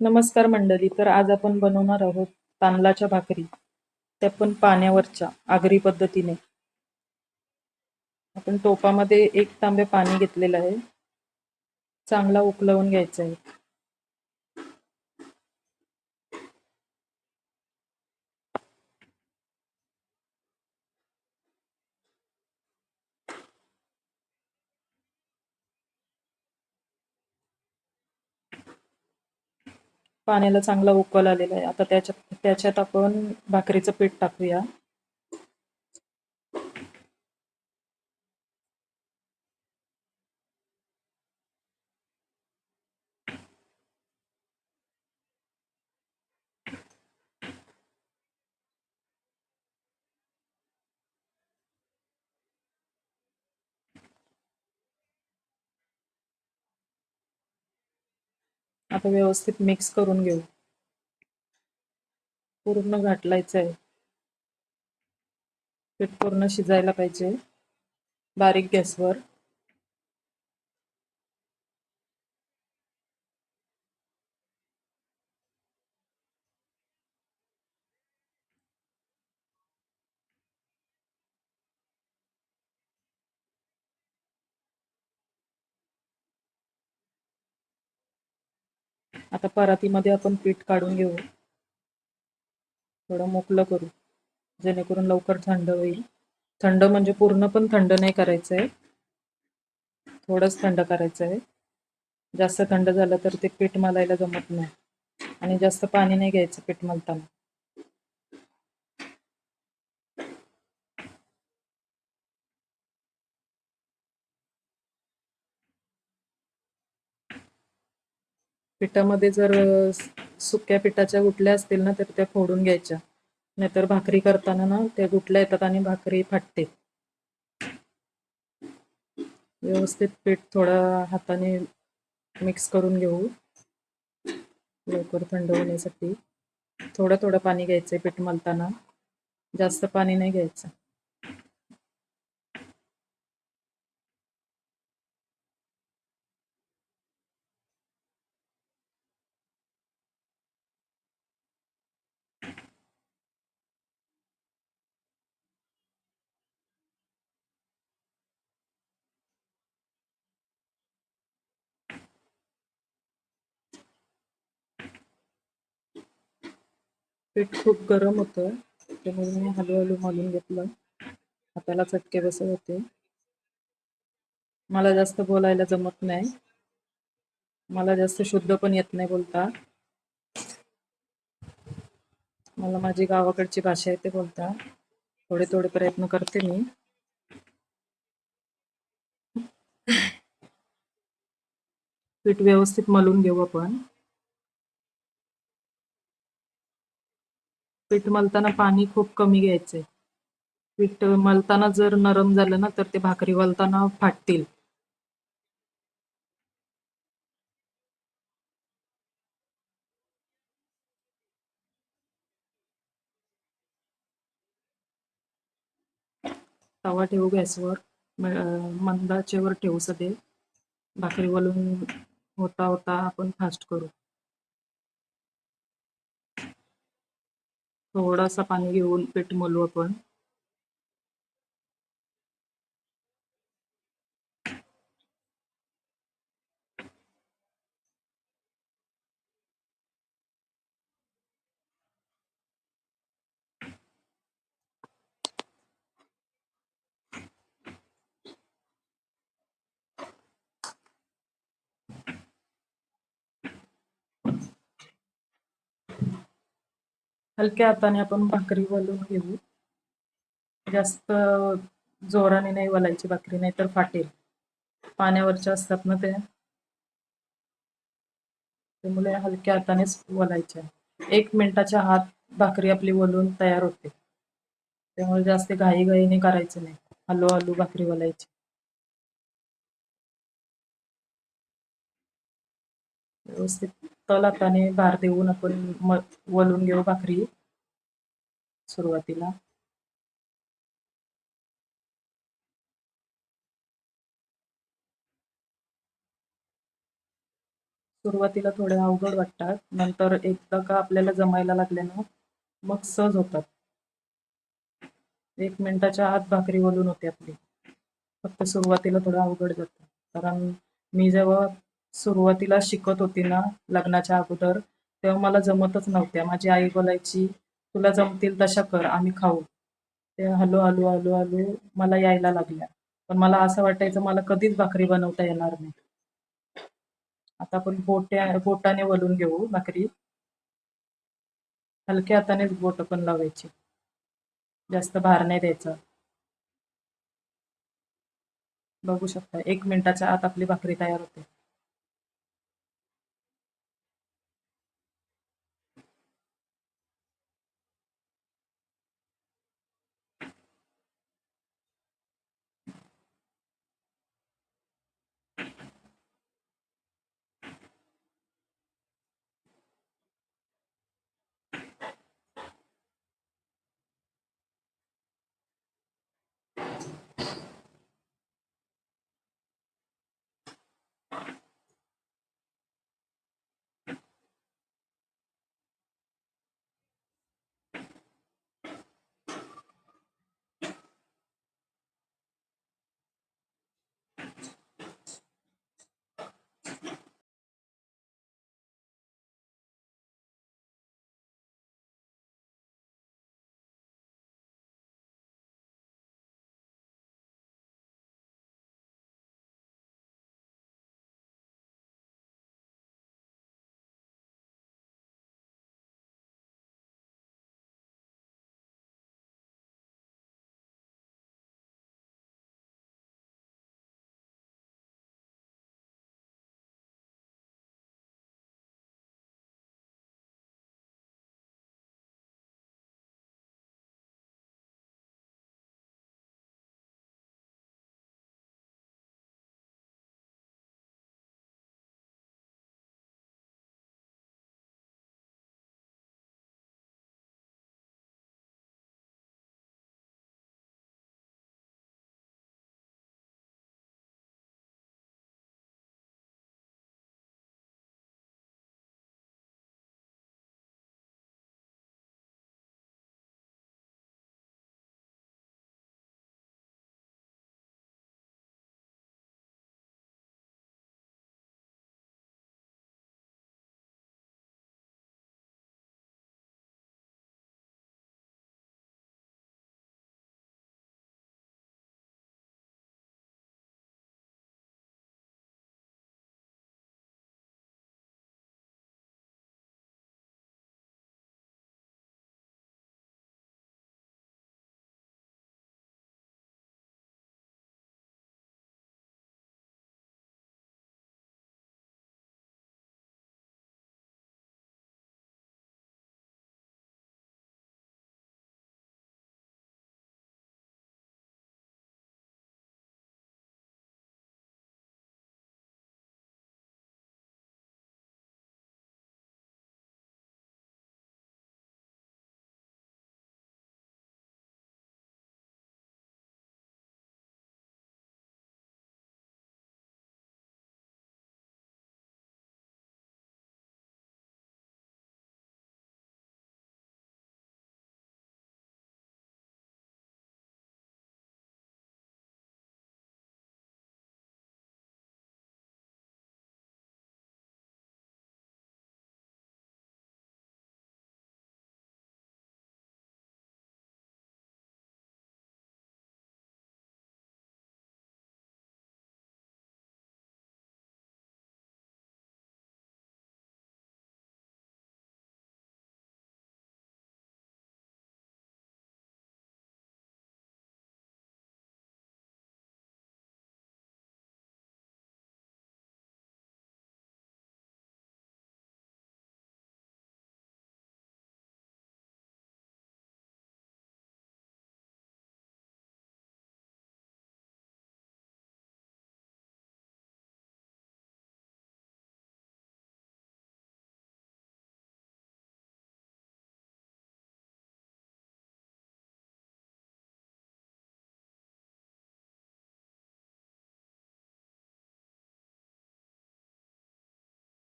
नमस्कार मंडळी तर आज आपण बनवणार आहोत तांदळाच्या भाकरी. त्या पण पाण्यावरच्या आगरी पद्धतीने. आपण टोपामध्ये एक तांबे पाणी घेतलेलं आहे. चांगला उकलवून घ्यायचा आहे. पाण्याला चांगला उकल आलेला आहे. आता त्याच्यात त्याच्यात आपण भाकरीचं पीठ टाकूया. आता व्यवस्थित मिक्स करून घेऊ. पूर्ण घाटलायचं आहे पीठ पूर्ण शिजायला पाहिजे. बारीक गॅसवर. आता परातीमध्ये आपण पीठ काढून घेऊ. थोडं मोकलं करू. जेणेकरून लवकर थंड होईल. थंड म्हणजे पूर्ण पण थंड नाही करायचं आहे थोडंच थंड करायचं आहे जास्त थंड झालं तर ते पीठ मलायला जमत नाही. आणि जास्त पाणी नाही घ्यायचं पीठ मलताना. पिठामध्ये जर सुक्या पिठाच्या गुटल्या असतील ना तर त्या फोडून घ्यायच्या. नाहीतर भाकरी करताना ना त्या गुटल्या येतात आणि भाकरी फाटते. व्यवस्थित पीठ थोडा हाताने मिक्स करून घेऊ. लवकर थंड होण्यासाठी. थोडं थोडं पाणी घ्यायचं आहे पीठ मलताना. जास्त पाणी नाही घ्यायचं. पीठ खूप गरम होतं. त्यामुळे मी हळूहळू मलून घेतलं. हाताला चटके बसत होते. मला जास्त बोलायला जमत नाही. मला जास्त शुद्ध पण येत नाही बोलता. मला माझी गावाकडची भाषा येते बोलता. थोडे थोडे प्रयत्न करते मी. पीठ व्यवस्थित मलून घेऊ आपण. पीठ मलताना पाणी खूप कमी घ्यायचंय. पीठ मलताना जर नरम झालं ना तर ते भाकरी वलताना फाटतील. तवा ठेवू गॅसवर. मंदाचेवर ठेवू सध्या भाकरी वलून होता होता आपण फास्ट करू. थोडासा पाणी घेऊन पीठ मळू आपण. हलक्या हाताने आपण भाकरी वलून घेऊ. जास्त जोराने नाही वलायची भाकरी नाही तर फाटेल. पाण्यावरच्या असतात ना ते त्यामुळे हलक्या हातानेच वलायच्या. एक मिनिटाच्या हात भाकरी आपली वलून तयार होते. त्यामुळे जास्त घाई घाईने करायचं नाही. हलू हलू भाकरी वलायची. व्यवस्थित तल हाताने भार देऊन आपण वलून घेऊ भाकरी सुरुवातीला. सुरुवातीला थोड्या अवघड वाटतात. नंतर एकदा का आपल्याला जमायला लागल्यानं मग सहज होतात. एक मिनिटाच्या आत भाकरी वलून होते आपली. फक्त सुरुवातीला थोडं अवघड जातं. कारण मी जेव्हा सुरुवातीला शिकत होती ना लग्नाच्या अगोदर तेव्हा मला जमतच नव्हत्या. माझी आई बोलायची तुला जमतील तशा कर आम्ही खाऊ. ते हलू हलू हलू हलू मला यायला लागल्या. पण मला असं वाटायचं मला कधीच भाकरी बनवता येणार नाही. आता आपण बोट्या बोटाने वलून घेऊ भाकरी. हलक्या हातानेच बोट पण लावायची. जास्त भार नाही द्यायचा. बघू शकता एक मिनिटाच्या आत आपली भाकरी तयार होते.